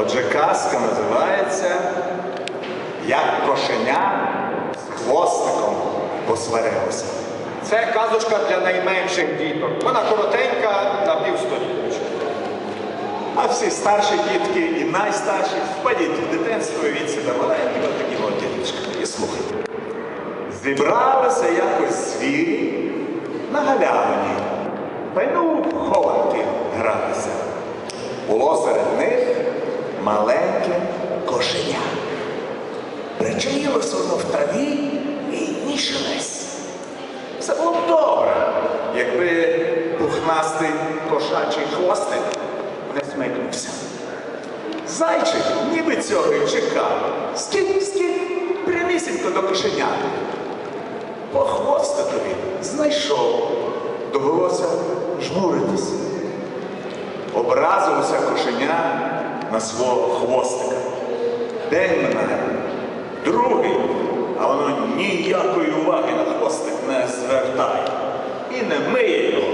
Отже, казка називається Як кошеня з хвостиком посварилося. Це казочка для найменших діток. Вона коротенька на півсторічку. А всі старші дітки і найстарші впадіть в дитинство і від себе маленькими такі діточки. І слухайте. Зібралися якось звірі на галявині. Та й ну хованки гратися. Було серед них маленьке кошеня. Причаїлося воно в траві і нішилось. Все було б добре, якби пухнастий кошачий хвостик не смикнувся. Зайчик ніби цього й чекав. Скік, скік, прямісінько до кошеняти. По хвостикові знайшов. Довелося жмуритись. Образилося кошеня на свого хвостика. День минає, другий, а воно ніякої уваги на хвостик не звертає. І не миє його,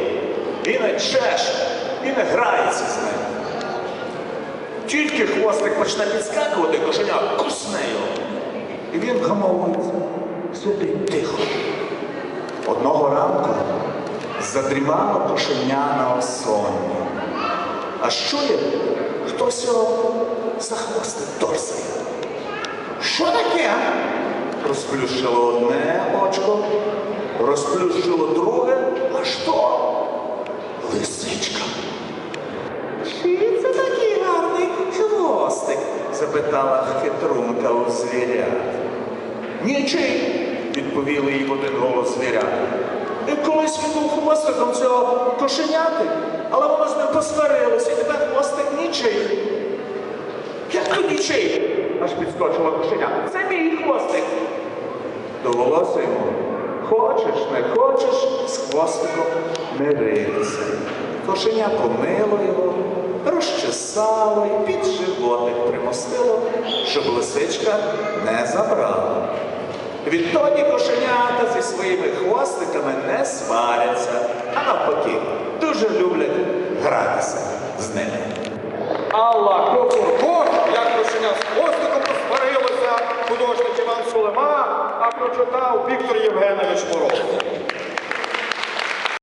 і не чеше, і не грається з ним. Тільки хвостик почне підскакувати, кошеня кусне його. І він гамовується, сидить тихо. Одного ранку задрімало кошеня на осонні. А чує, хтось його за хвостик торсає. Що таке? Розплющило одне очко, розплющило друге, а що? Лисичка. Чи це такий гарний хвостик? запитала хитрунка у звірят. Нічий, відповіли їй один голос звірят. І колись він був хвостиком цього кошеняти, але воно з ним посварилося, нічий. Як то нічий? аж підскочила кошеня. Це мій хвостик. Довелося йому. Хочеш, не хочеш, з хвостиком миритися. Кошеня помило його, розчесало і під животик примостило, щоб лисичка не забрала. Відтоді кошенята зі своїми хвостиками не сваряться, а навпаки, дуже люблять гратися з ними. Алла Кокурко, як рушення з хвостиком посварилося, художник Іван Сулема, а прочитав Віктор Євгенович